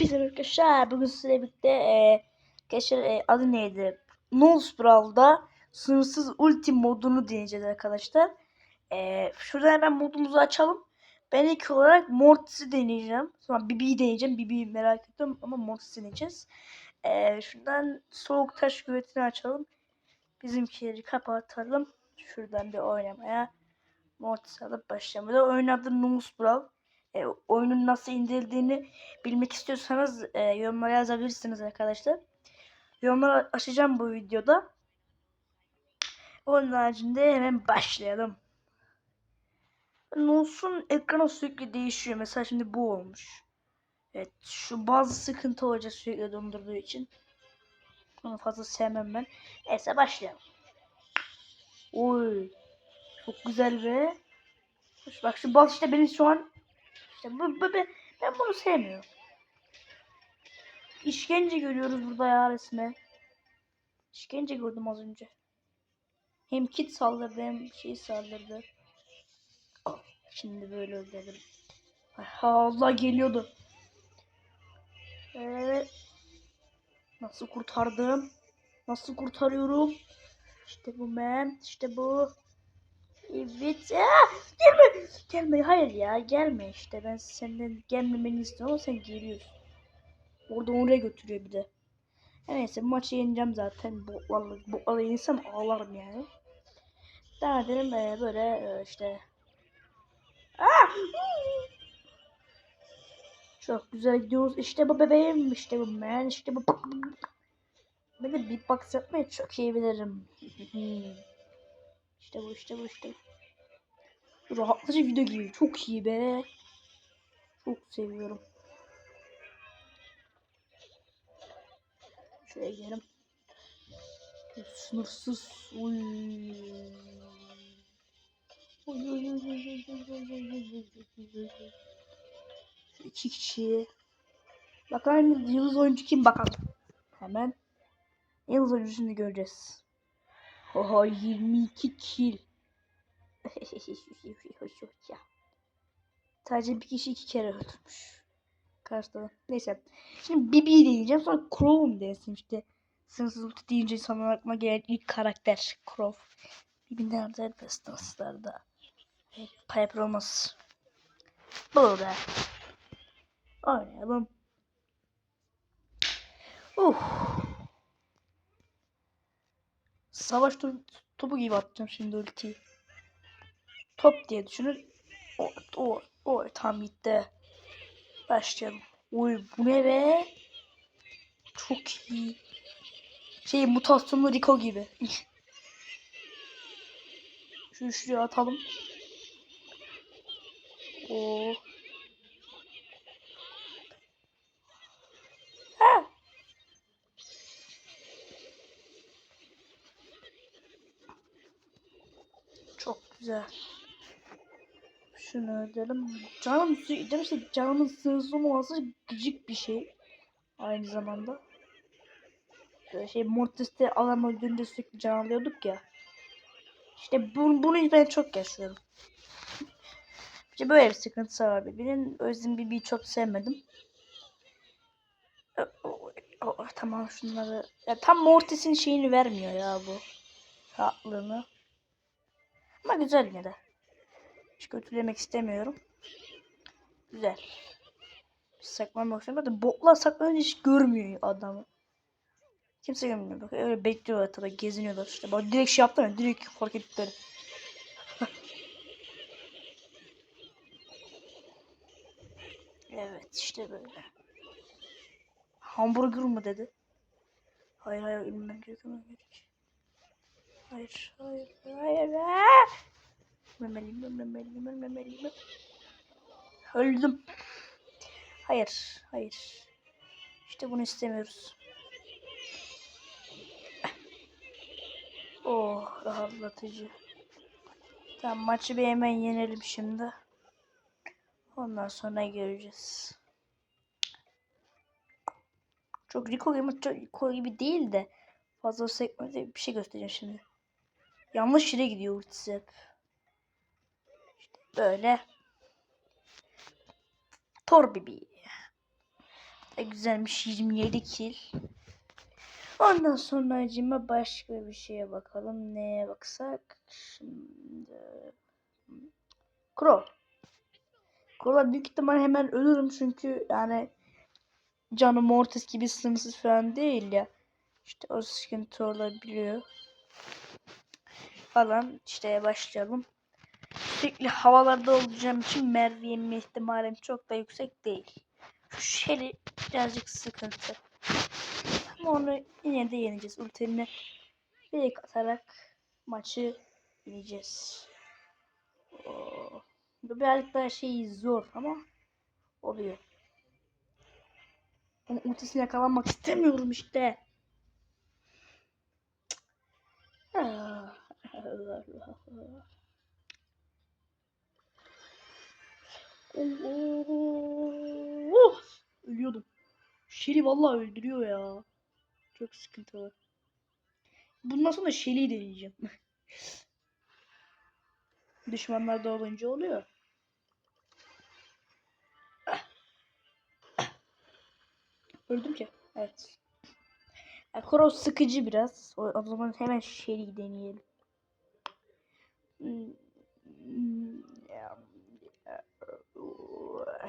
Hepinize arkadaşlar. Bugün sizlerle birlikte e, arkadaşlar e, adı neydi? Nose Brawl'da sınırsız ulti modunu deneyeceğiz arkadaşlar. E, şuradan hemen modumuzu açalım. Ben ilk olarak Mortis'i deneyeceğim. Sonra Bibi'yi deneyeceğim. Bibi'yi merak ettim ama Mortis'i deneyeceğiz. E, şuradan soğuk taş güvetini açalım. Bizimkileri kapatalım. Şuradan bir oynamaya. Mortis alıp başlayalım. Oyun adı Nose Brawl. E, oyunun nasıl indirildiğini bilmek istiyorsanız e, yorumlara yazabilirsiniz arkadaşlar. Yorumları açacağım bu videoda. Onun haricinde hemen başlayalım. Nose'un ekranı sürekli değişiyor. Mesela şimdi bu olmuş. Evet şu bazı sıkıntı olacak sürekli dondurduğu için. Onu fazla sevmem ben. Neyse başlayalım. Oy. Çok güzel be. Bak şu bal işte benim şu an işte bu, bu, ben, ben bunu sevmiyorum. İşkence görüyoruz burada ya resme. İşkence gördüm az önce. Hem kit saldırdı hem şey saldırdı. Şimdi böyle öldürdüm. Allah geliyordu. Evet. Nasıl kurtardım? Nasıl kurtarıyorum? İşte bu men. işte bu. Evet. Aa, gelme. Gelme. Hayır ya. Gelme işte. Ben senden gelmemeni istiyorum ama sen geliyorsun. Orada oraya götürüyor bir de. Neyse maçı yeneceğim zaten. Bu alayı yensem ağlarım yani. Devam edelim ee, böyle ee, işte. Aa! Çok güzel gidiyoruz. İşte bu bebeğim. işte bu man. işte bu. Ben de beatbox yapmayı çok iyi bilirim. İşte bu işte bu işte. Rahatlatıcı video gibi. Çok iyi be. Çok seviyorum. Şuraya gidelim. Sınırsız. Uy, uy, uy, uy, uy, uy, uy, uy, uy, uy. Şu iki kişi. Bakalım yıldız oyuncu kim bakalım. Hemen. Yıldız oyuncusunu göreceğiz. Oha 22 kill. Sadece bir kişi iki kere öldürmüş. Karşıda. Neyse. Şimdi Bibi'yi deneyeceğim. Sonra Crow'um denesin işte. Sınırsız ulti deyince insanlar aklıma gelen ilk karakter Crow. Bibi nerede? Destanslarda. Piper olmaz. Burada. Oynayalım. Uh. Savaş to- topu gibi atacağım şimdi ultiyi. Top diye düşünün. O, o, o tam gitti. Başlayalım. Uy bu ne be? Çok iyi. Şey mutasyonlu Rico gibi. Şunu şuraya atalım. Oo. Çok güzel. Şunu ödelim. Canım demişti canımın olmaması gıcık bir şey. Aynı zamanda. Böyle şey Mortis'te adam öldüğünde sürekli can alıyorduk ya. İşte bunu, bunu ben çok yaşıyorum. İşte böyle bir sıkıntısı var birbirinin. O yüzden Bibi'yi çok sevmedim. Oh, tamam şunları. Ya tam Mortis'in şeyini vermiyor ya bu. Rahatlığını. Ama güzel yine de. Hiç kötülemek istemiyorum. Güzel. Saklanmak istiyorum. Zaten botlar saklanınca hiç görmüyor adamı. Kimse görmüyor. Bak öyle bekliyorlar tabi geziniyorlar işte. Bak direkt şey yaptılar direkt fark ettiler. evet işte böyle. Hamburger mı dedi? Hayır hayır inmem gerek inmem gerek. Hayır hayır hayır. Memeliyim memeliyim memeliyim. Öldüm. Hayır hayır. İşte bunu istemiyoruz. Oh rahatlatıcı. Tamam maçı bir hemen yenelim şimdi. Ondan sonra göreceğiz. Çok Rico gibi, çok Rico gibi değil de fazla sekmede bir şey göstereceğim şimdi. Yanlış yere gidiyor ultisi. İşte böyle. Tor Bibi. E, güzelmiş 27 kill. Ondan sonra acıma başka bir şeye bakalım. Neye baksak? Şimdi... Crow. Crow'la büyük ihtimal hemen ölürüm çünkü yani canım Mortis gibi sınırsız falan değil ya. İşte o sıkıntı olabiliyor. Falan işte başlayalım. Sürekli havalarda olacağım için mermi ihtimalim çok da yüksek değil. Şu Shelly birazcık sıkıntı. Ama onu yine de yeneceğiz. Ultimine bir atarak maçı yeneceğiz. Bu birazcık daha şey zor ama oluyor. Onun ultisine yakalanmak istemiyorum işte. Allah. Ölüyordum. Shelly vallahi öldürüyor ya. Çok sıkıntılı. Bundan sonra Shelly'i deneyeceğim. Düşmanlar da olunca oluyor. Öldüm ki. Evet. Ya, Crow sıkıcı biraz. O, o zaman hemen Shelly'i deneyelim. Hmm, hmm, ya, ya,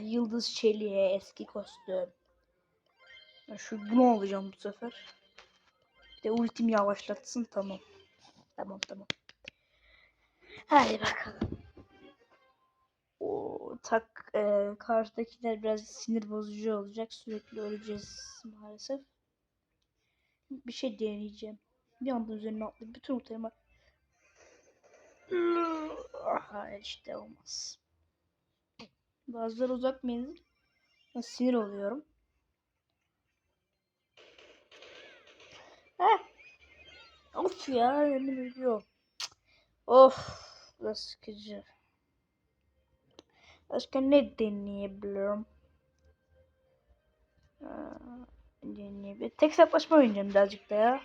Yıldız Shelly'e eski kostüm. Şu bunu alacağım bu sefer. Bir de ultim yavaşlatsın tamam. Tamam tamam. Hadi bakalım. O tak e, karşıdakiler biraz sinir bozucu olacak. Sürekli öleceğiz maalesef. Bir şey deneyeceğim. Bir anda üzerine atlayıp bütün ultilerimi Hayır işte olmaz. Bazıları uzak menzil. Ben sinir oluyorum. Heh. Of ya yemin ediyorum. Of. Bu sıkıcı. Başka ne deneyebilirim? Deneyebilirim. Tek hesaplaşma oynayacağım birazcık da ya.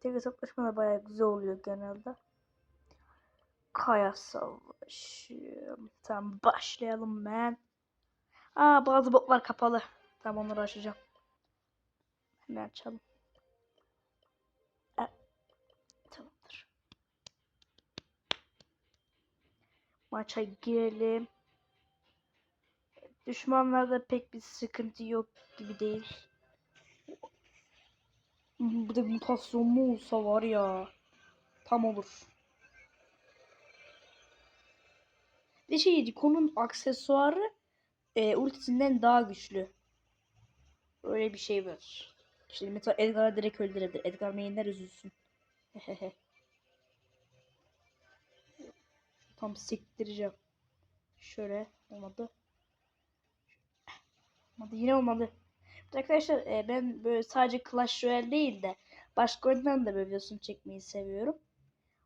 Tek hesaplaşma da bayağı güzel oluyor genelde. Kaya savaşı. Tamam başlayalım ben. Aa bazı botlar kapalı. Tamam onları açacağım. Hemen açalım. Tamamdır. Maça girelim. Düşmanlarda pek bir sıkıntı yok gibi değil. Bir de mutasyon mu olsa var ya. Tam olur. Bir şey konun aksesuarı e, ultisinden daha güçlü. Öyle bir şey var. İşte mesela Edgar'a direkt öldürebilir. Edgar mainler üzülsün. Tam sektireceğim. Şöyle olmadı. Olmadı yine olmadı. Arkadaşlar e, ben böyle sadece Clash Royale değil de başka oyundan da böyle videosunu çekmeyi seviyorum.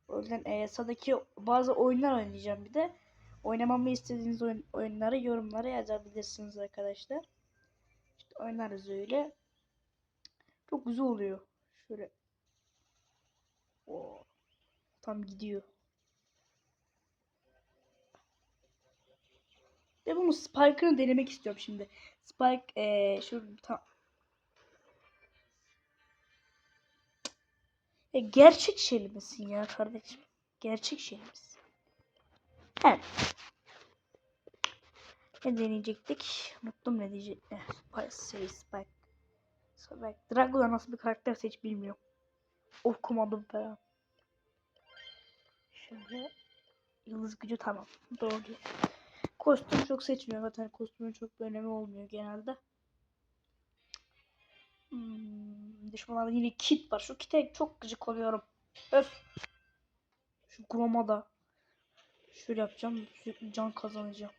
O yüzden e, sadaki bazı oyunlar oynayacağım bir de. Oynamamı istediğiniz oyun, oyunları yorumlara yazabilirsiniz arkadaşlar. İşte oynarız öyle. Çok güzel oluyor. Şöyle. Oo. Tam gidiyor. Ve bunun Spike'ını denemek istiyorum şimdi. Spike ee, şu tam Ya gerçek şey misin ya kardeşim? Gerçek şey misin? Evet. Ne deneyecektik? Unuttum ne diyecek. Eh, şey, Spike. Spike. Drago'da nasıl bir karakter seç bilmiyorum. Okumadım falan. Şöyle. Yıldız gücü tamam. Doğru. Kostüm çok seçmiyor. Zaten kostümün çok bir önemi olmuyor genelde. Hmm, düşmanlarda yine kit var. Şu kite çok gıcık oluyorum. Öf. Şu Groma'da. Şöyle yapacağım. Can kazanacağım.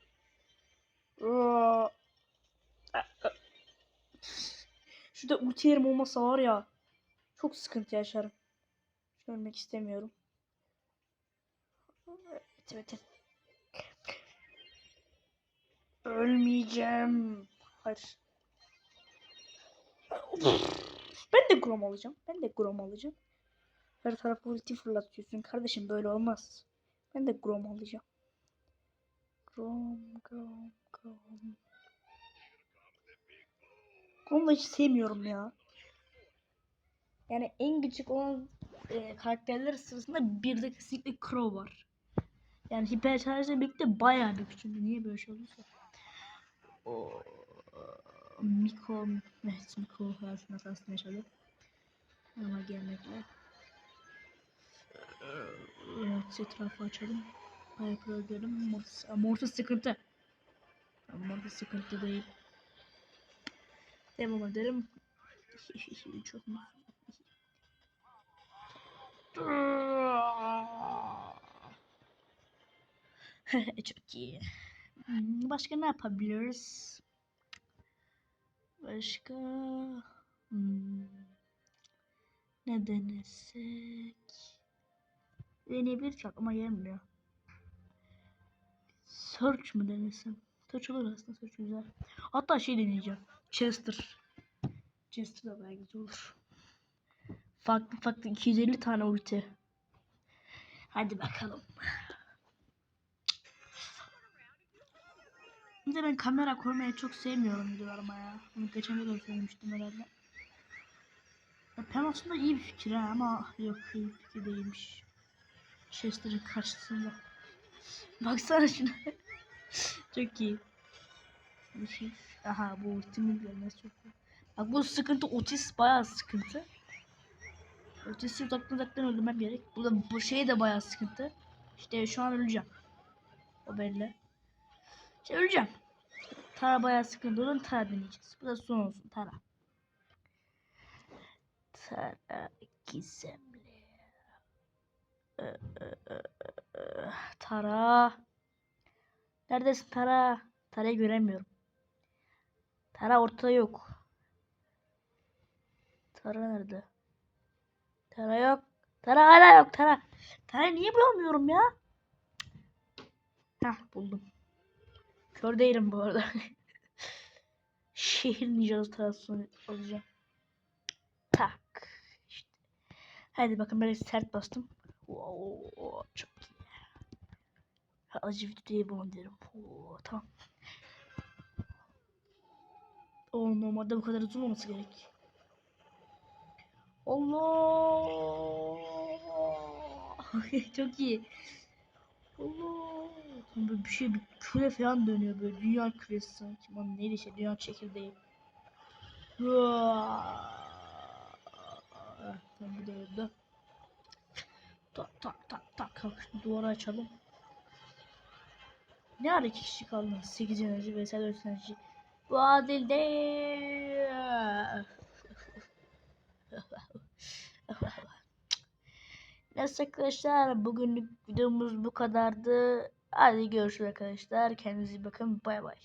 Şurada ulti yerim olmasa var ya. Çok sıkıntı yaşarım. Ölmek istemiyorum. Evet evet. Ölmeyeceğim. Hayır. Ben de grom alacağım. Ben de grom alacağım. Her tarafa ulti fırlatıyorsun. Kardeşim böyle olmaz. Ben de grom alacağım. Grom, grom, grom. Da hiç sevmiyorum ya. Yani en küçük olan e, karakterler sırasında bir de kesinlikle Crow var. Yani hiper şarjla birlikte bayağı bir küçük. Niye böyle şey olursa? O Miko, evet Miko hayatının hatasını yaşadı. Ama gelmekle. Evet etrafı açalım. Ayakları görelim. Mortis, Mortis sıkıntı. Mortis sıkıntı değil. Devam edelim. Çok mu? Çok iyi. Hmm, Başka ne yapabiliriz? Başka hmm, ne denesek? Deneyebiliriz aklıma gelmiyor. Search mı denesem? Search olur aslında search güzel. Hatta şey deneyeceğim. Chester. Chester da bayağı güzel olur. Farklı farklı 250 tane ulti. Hadi bakalım. Bir de ben kamera koymayı çok sevmiyorum videolarıma ya. Bunu geçen videoda söylemiştim herhalde. Ya aslında iyi bir fikir ha ama yok iyi bir fikir değilmiş. Chester'ın karşısında. Baksana şuna. çok iyi. Bir şey. Aha bu ultimin gelmesi çok iyi. Bak bu sıkıntı otis bayağı sıkıntı. Otisi uzaktan uzaktan öldürmem gerek. Bu da bu şey de bayağı sıkıntı. İşte şu an öleceğim. O belli. İşte öleceğim. Tara bayağı sıkıntı olan Tara deneyeceğiz. Bu da son olsun Tara. Tara gizemli. Tara. Neredesin Tara? Tara'yı göremiyorum. Tara ortada yok. Tara nerede? Tara yok. Tara hala yok Tara. Tara niye bulamıyorum ya? Hah buldum. Kör değilim bu arada. Şehir ninjası tarafını alacağım. Tak. İşte. Hadi bakın böyle sert bastım. Oo, çok iyi. Acı videoyu bulun derim. Oo, tamam. O normalde bu kadar uzun olması gerek. Allah. çok iyi. Allah. Böyle bir şey bir küre falan dönüyor böyle dünya küresi sanki. Lan neydi işte dünya çekirdeği. Tamam bu da öldü. Tak tak tak tak. Kalk duvarı açalım. Ne ara iki kişi kaldı? 8 enerji vs 4 enerji. Bu adil değil. Neyse arkadaşlar bugünlük videomuz bu kadardı. Hadi görüşürüz arkadaşlar. Kendinize iyi bakın. Bay bay.